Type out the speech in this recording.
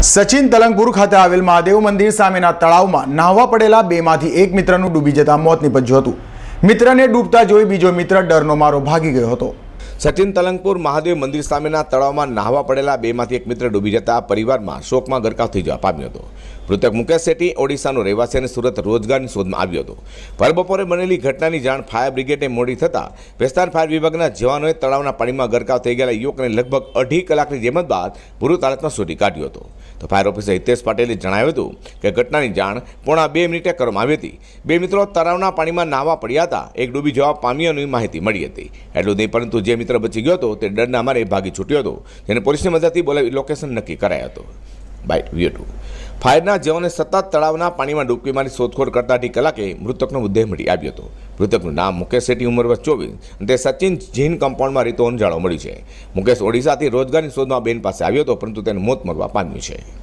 સચિન તલંગપુર ખાતે આવેલ મહાદેવ મંદિર સામેના તળાવમાં નાહવા પડેલા બેમાંથી એક મિત્રનું ડૂબી જતા મોત નીપજ્યું હતું. મિત્રને ડૂબતા જોઈ બીજો મિત્ર ડરનો મારો ભાગી ગયો હતો. સચિન તલંગપુર મહાદેવ મંદિર સામેના તળાવમાં નાહવા પડેલા બેમાંથી એક મિત્ર ડૂબી જતા પરિવારમાં શોકમાં ગરકાવ થઈ જવા પામ્યો હતો. મૃતક મુકેશ શેટ્ટી ઓડિશાનો રહેવાસી અને સુરત રોજગારની શોધમાં આવ્યો હતો. ભર બપોરે બનેલી ઘટનાની જાણ ફાયર બ્રિગેડને મોડી થતાં વિસ્તાર ફાયર વિભાગના જવાનોએ તળાવના પાણીમાં ગરકાવ થઈ ગયેલા યુવકને લગભગ અઢી કલાકની જેમત બાદ મૃત હાલતમાં શોધી કાઢ્યો હતો. તો ફાયર ઓફિસર હિતેશ પટેલે જણાવ્યું હતું કે ઘટનાની જાણ પોણા બે મિનિટે કરવામાં આવી હતી. બે મિત્રો તળાવના પાણીમાં નાહવા પડ્યા હતા. એક ડૂબી જવા પામ્યાની માહિતી મળી હતી. એટલું નહીં, પરંતુ જે મિત્ર બચી ગયો હતો, તે ડરના મારે ભાગી છૂટ્યો હતો. જેને પોલીસની મદદથી બોલાવી લોકેશન નક્કી કરાયો હતો. બાય વ્યુ ટુ ફાયરના જવાને સતત તળાવના પાણીમાં ડૂબકી મારી શોધખોળ કરતા અઢી કલાકે મૃતકનો મૃતદેહ મળી આવ્યો હતો. મૃતકનું નામ મુકેશ શેટ્ટી ઉંમર વર્ષ ચોવીસ અને તે સચિન જીન કમ્પાઉન્ડમાં રીતો જાણવા મળ્યું છે. મુકેશ ઓડિશાથી રોજગારની શોધમાં બેન પાસે આવ્યો હતો, પરંતુ તેનું મોત મળવા પામ્યું છે.